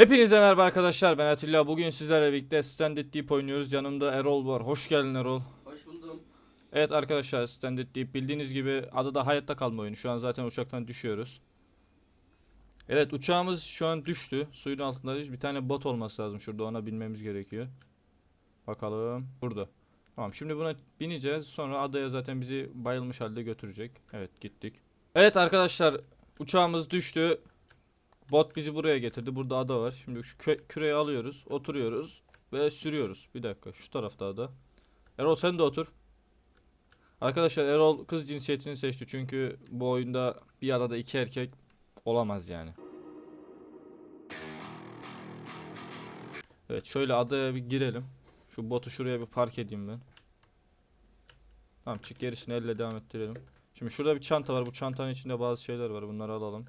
Hepinize merhaba arkadaşlar ben Atilla. Bugün sizlerle birlikte Standard Deep oynuyoruz. Yanımda Erol var. Hoş geldin Erol. Hoş buldum. Evet arkadaşlar Standard Deep bildiğiniz gibi adı da hayatta kalma oyunu. Şu an zaten uçaktan düşüyoruz. Evet uçağımız şu an düştü. Suyun altındayız bir tane bot olması lazım şurada. Ona binmemiz gerekiyor. Bakalım. Burada. Tamam şimdi buna bineceğiz. Sonra adaya zaten bizi bayılmış halde götürecek. Evet gittik. Evet arkadaşlar uçağımız düştü Bot bizi buraya getirdi. Burada ada var. Şimdi şu kö- küreyi alıyoruz. Oturuyoruz. Ve sürüyoruz. Bir dakika. Şu tarafta ada. Erol sen de otur. Arkadaşlar Erol kız cinsiyetini seçti. Çünkü bu oyunda bir adada iki erkek olamaz yani. Evet şöyle adaya bir girelim. Şu botu şuraya bir park edeyim ben. Tamam çık gerisini elle devam ettirelim. Şimdi şurada bir çanta var. Bu çantanın içinde bazı şeyler var. Bunları alalım.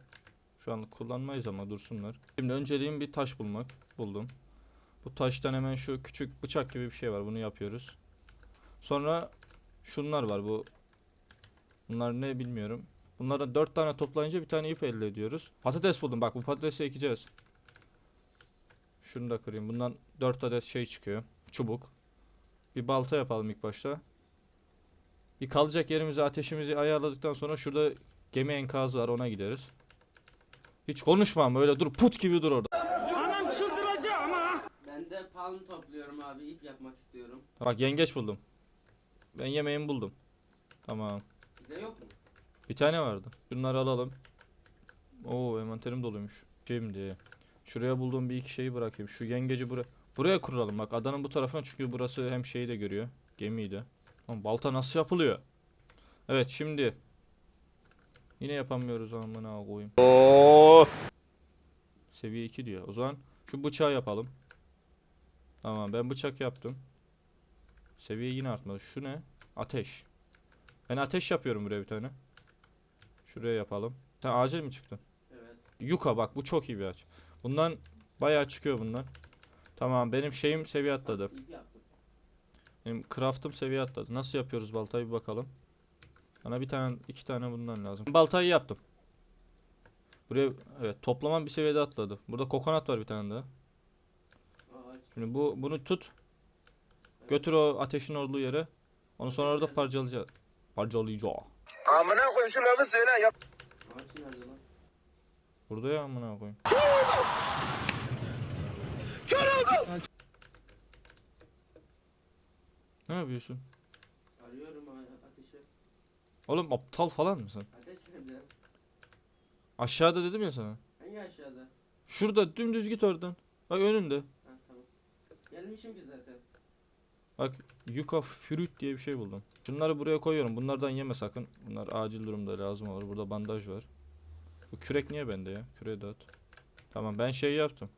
Şu an kullanmayız ama dursunlar. Şimdi önceliğim bir taş bulmak. Buldum. Bu taştan hemen şu küçük bıçak gibi bir şey var. Bunu yapıyoruz. Sonra şunlar var. Bu bunlar ne bilmiyorum. Bunlardan dört tane toplayınca bir tane ip elde ediyoruz. Patates buldum. Bak bu patatesi ekeceğiz. Şunu da kırayım. Bundan dört adet şey çıkıyor. Çubuk. Bir balta yapalım ilk başta. Bir kalacak yerimizi ateşimizi ayarladıktan sonra şurada gemi enkazı var ona gideriz. Hiç konuşmam öyle dur put gibi dur orada. Ben de palm topluyorum abi. ip yapmak istiyorum. Bak yengeç buldum. Ben yemeğimi buldum. Tamam. Bize yok mu? Bir tane vardı. Bunları alalım. Oo envanterim doluymuş. Şimdi şuraya bulduğum bir iki şeyi bırakayım. Şu yengeci buraya buraya kuralım bak adanın bu tarafına çünkü burası hem şeyi de görüyor. Gemiyi de. Lan balta nasıl yapılıyor? Evet şimdi yine yapamıyoruz amına koyayım. Seviye 2 diyor. O zaman şu bıçağı yapalım. Tamam ben bıçak yaptım. Seviye yine artmadı. Şu ne? Ateş. Ben ateş yapıyorum buraya bir tane. Şuraya yapalım. Sen acil mi çıktın? Evet. Yuka bak bu çok iyi bir ağaç. Bundan bayağı çıkıyor bundan. Tamam benim şeyim seviye atladı. Benim craft'ım seviye atladı. Nasıl yapıyoruz baltayı bir bakalım. Bana bir tane iki tane bundan lazım. Baltayı yaptım. Buraya evet toplamam bir seviyede atladı. Burada kokonat var bir tane daha. Şimdi bu bunu tut. Götür o ateşin olduğu yere. Onu sonra orada parçalayacağız. Parçalayacağız. Amına koyayım şu lafı söyle yap. Ağaç nerede lan? Burada ya amına koyayım. Ne yapıyorsun? Arıyorum. Oğlum aptal falan mısın? Ateş nerede? Aşağıda dedim ya sana. Hangi aşağıda? Şurada dümdüz git oradan. Bak önünde. Ha tamam. Gelmişim ki zaten. Bak yuka fruit diye bir şey buldum. Şunları buraya koyuyorum. Bunlardan yeme sakın. Bunlar acil durumda lazım olur. Burada bandaj var. Bu kürek niye bende ya? Küreği dağıt. Tamam ben şey yaptım.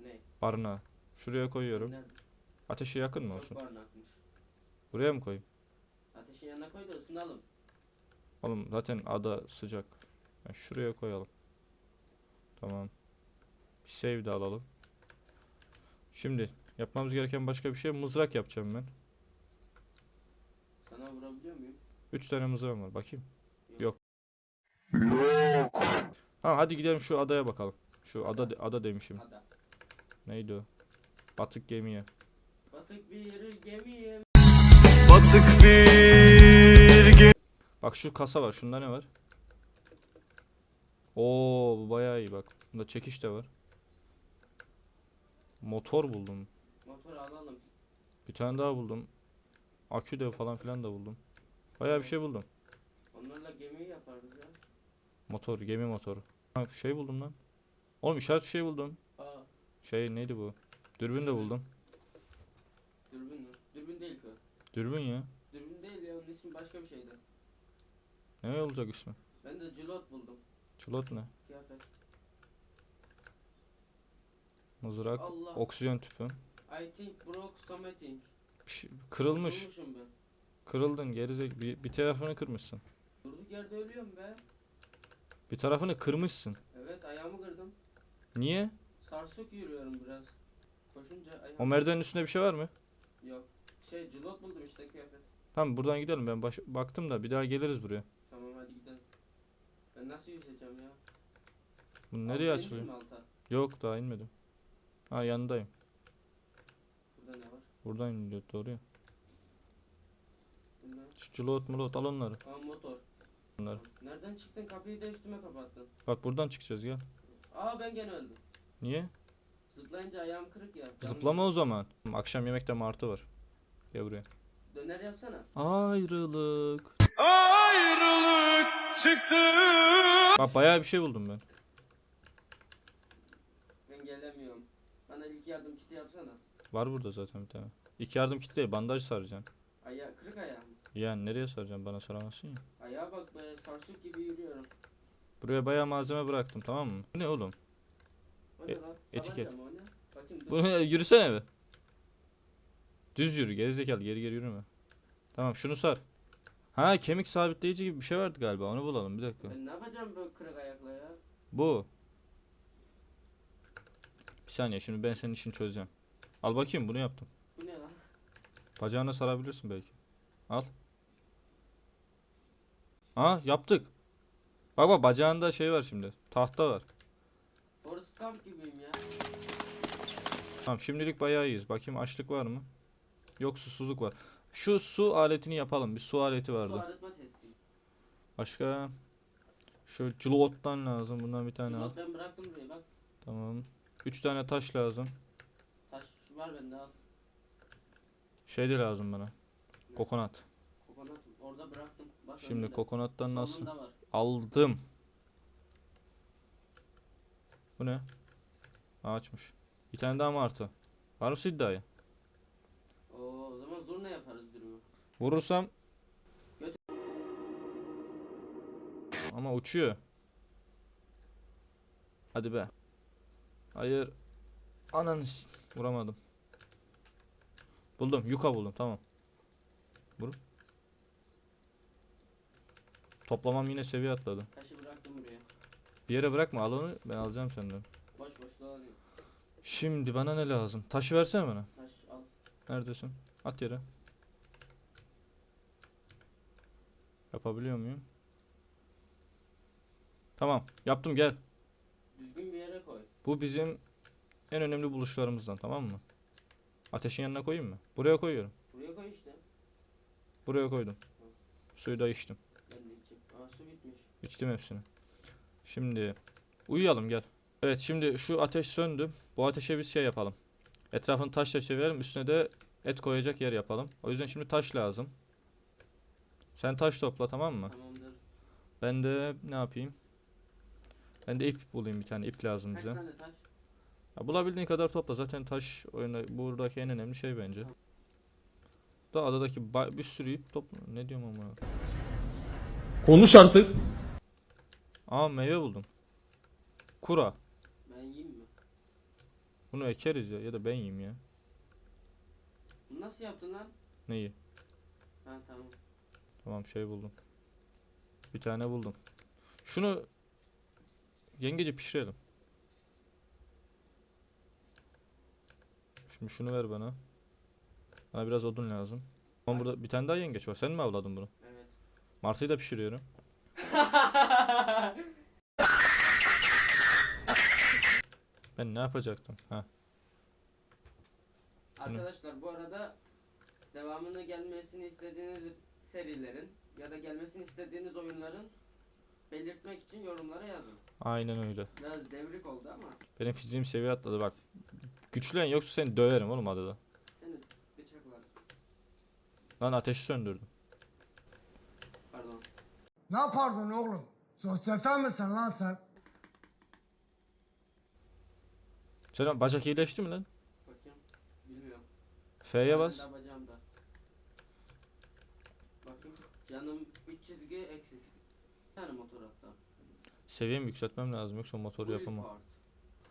Ne? Barınağı. Şuraya koyuyorum. Nerede? Ateşe yakın mı Çok olsun? barınakmış. Buraya mı koyayım? Ateşin yanına koy da ısınalım. Oğlum zaten ada sıcak. Ben şuraya koyalım. Tamam. Bir save de alalım. Şimdi yapmamız gereken başka bir şey mızrak yapacağım ben. Sana vurabiliyor muyum? 3 tane mızrağım var. Bakayım. Yok. Yok. Ha hadi gidelim şu adaya bakalım. Şu ada de- ada demişim. Ada. Neydi o? Batık gemiye. Batık bir gemiyim. Batık bir. Bak şu kasa var. Şunda ne var? Oo bu bayağı iyi bak. Bunda çekiş de var. Motor buldum. Motor alalım. Bir tane daha buldum. Akü de falan filan da buldum. Bayağı bir şey buldum. Onlarla gemiyi yaparız ya. Motor, gemi motoru. Ha, şey buldum lan. Oğlum işaret bir şey buldum. Aa Şey neydi bu? Dürbün de buldum. dürbün mü? Dürbün değil ki. o. Dürbün ya. Dürbün değil ya onun ismi başka bir şeydi. Ne olacak ismi? Ben de cilot buldum. Çulot ne? Kıyafet. Mızrak. Allah. Oksijen tüpü. I think broke something. Bir şey- kırılmış. Kırılmışım ben. Kırıldın gerizek. Bir, bir tarafını kırmışsın. Durduk yerde ölüyorum be. Bir tarafını kırmışsın. Evet ayağımı kırdım. Niye? Sarsık yürüyorum biraz. Koşunca ayağım... O merdivenin üstünde bir şey var mı? Yok. Şey cilot buldum işte kıyafet. Tamam buradan gidelim. Ben baş- baktım da bir daha geliriz buraya. Ben nasıl yüzeceğim ya? Bu nereye Alta açılıyor? ineyim mi alta? Yok daha inmedim. Ha yanındayım. Burada ne var? Buradan gidiyor doğru ya. Bunda. Şu Culot mulot al onları. Aa motor. Bunları. Nereden çıktın? Kapıyı da üstüme kapattın. Bak buradan çıkacağız gel. Aa ben gene öldüm. Niye? Zıplayınca ayağım kırık ya. Canım- Zıplama o zaman. Akşam yemekte martı var. Gel buraya. Döner yapsana. Ayrılık. Ayrılık çıktı. Bak bayağı bir şey buldum ben. Ben gelemiyorum. Bana ilk yardım kiti yapsana. Var burada zaten bir tane. İki yardım kiti değil bandaj saracaksın. Aya kırık ayağım. Yani nereye saracaksın bana saramazsın ya. Ayağa bak be sarsuk gibi yürüyorum. Buraya bayağı malzeme bıraktım tamam mı? Bu ne oğlum? O ne E- lan? etiket. Tabanca mı o ne? Bakayım dur. Bu yürüsene be. Düz yürü gerizekalı geri geri yürüme. Tamam şunu sar. Ha kemik sabitleyici gibi bir şey vardı galiba onu bulalım bir dakika. Ben ne yapacağım böyle kırık ayakla ya? Bu. Bir saniye şimdi ben senin işini çözeceğim. Al bakayım bunu yaptım. Bu ne lan? Bacağına sarabilirsin belki. Al. Ha yaptık. Bak bak bacağında şey var şimdi. Tahta var. Forrest Gump gibiyim ya. Tamam şimdilik bayağı iyiyiz. Bakayım açlık var mı? Yok susuzluk var. Şu su aletini yapalım. Bir su aleti Su vardı. arıtma testi. Başka şu culottan lazım. Bundan bir tane al. Ben bıraktım buraya bak. Tamam. Üç tane taş lazım. Taş var bende al. Şey de lazım bana. Kokonat. Kokonat orada bıraktım. Bak Şimdi önünde. kokonattan nasıl? Var. Aldım. Bu ne? Ağaçmış. Bir tane daha martı. Var mı iddiayı? Oo, o zaman zurna yaparız. Vurursam Ama uçuyor. Hadi be. Hayır. Ananı vuramadım. Buldum. Yuka buldum. Tamam. Vur. Toplamam yine seviye atladı. Taşı bıraktım buraya. Bir yere bırakma al onu ben alacağım senden. Boş boş dolanıyor. Şimdi bana ne lazım? Taşı versene bana. Taş al. Neredesin? At yere. Yapabiliyor muyum? Tamam. Yaptım gel. Düzgün bir yere koy. Bu bizim en önemli buluşlarımızdan tamam mı? Ateşin yanına koyayım mı? Buraya koyuyorum. Buraya koy işte. Buraya koydum. Suyu da içtim. Ben de içeyim. Aa su bitmiş. İçtim hepsini. Şimdi uyuyalım gel. Evet şimdi şu ateş söndü. Bu ateşe biz şey yapalım. Etrafını taşla çevirelim. Üstüne de et koyacak yer yapalım. O yüzden şimdi taş lazım. Sen taş topla tamam mı? Tamamdır. Ben de ne yapayım? Ben de ip bulayım bir tane. ip lazım Kaç bize. tane taş? Ya bulabildiğin kadar topla. Zaten taş oyunda buradaki en önemli şey bence. Da adadaki ba- bir sürü ip topla. Ne diyorum ama. Konuş artık. Aa meyve buldum. Kura. Ben yiyeyim mi? Bunu ekeriz ya ya da ben yiyeyim ya. Bunu nasıl yaptın lan? Neyi? Ha tamam. Tamam şey buldum. Bir tane buldum. Şunu yengeci pişirelim. Şimdi şunu ver bana. Bana biraz odun lazım. Ama burada bir tane daha yengeç var. Sen mi avladın bunu? Evet. Martıyı da pişiriyorum. Ben ne yapacaktım? Ha. Arkadaşlar bu arada devamını gelmesini istediğiniz serilerin ya da gelmesini istediğiniz oyunların belirtmek için yorumlara yazın. Aynen öyle. Biraz devrik oldu ama Benim fiziğim seviye atladı bak. Güçlen yoksa seni döverim oğlum adada. seni bıçaklar. Lan ateşi söndürdüm. Pardon. Ne pardon oğlum? Sosyete misin lan sen? Senin bacak iyileşti mi lan? Bakayım. Bilmiyorum. F'ye bas. Bacağımda. Canım 3 çizgi eksik. Tane motor hatta. Seviyemi yükseltmem lazım yoksa motoru Full yapamam. part.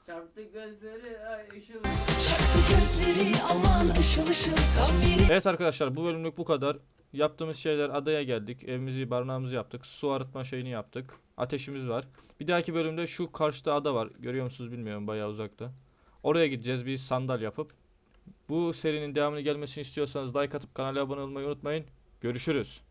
Çarptı gözleri ay ışıl. Çaktı gözleri aman ışıl ışıl tam yeri Evet arkadaşlar bu bölümlük bu kadar. Yaptığımız şeyler adaya geldik. Evimizi, barınağımızı yaptık. Su arıtma şeyini yaptık. Ateşimiz var. Bir dahaki bölümde şu karşıda ada var. Görüyor musunuz bilmiyorum bayağı uzakta. Oraya gideceğiz bir sandal yapıp. Bu serinin devamını gelmesini istiyorsanız like atıp kanala abone olmayı unutmayın. Görüşürüz.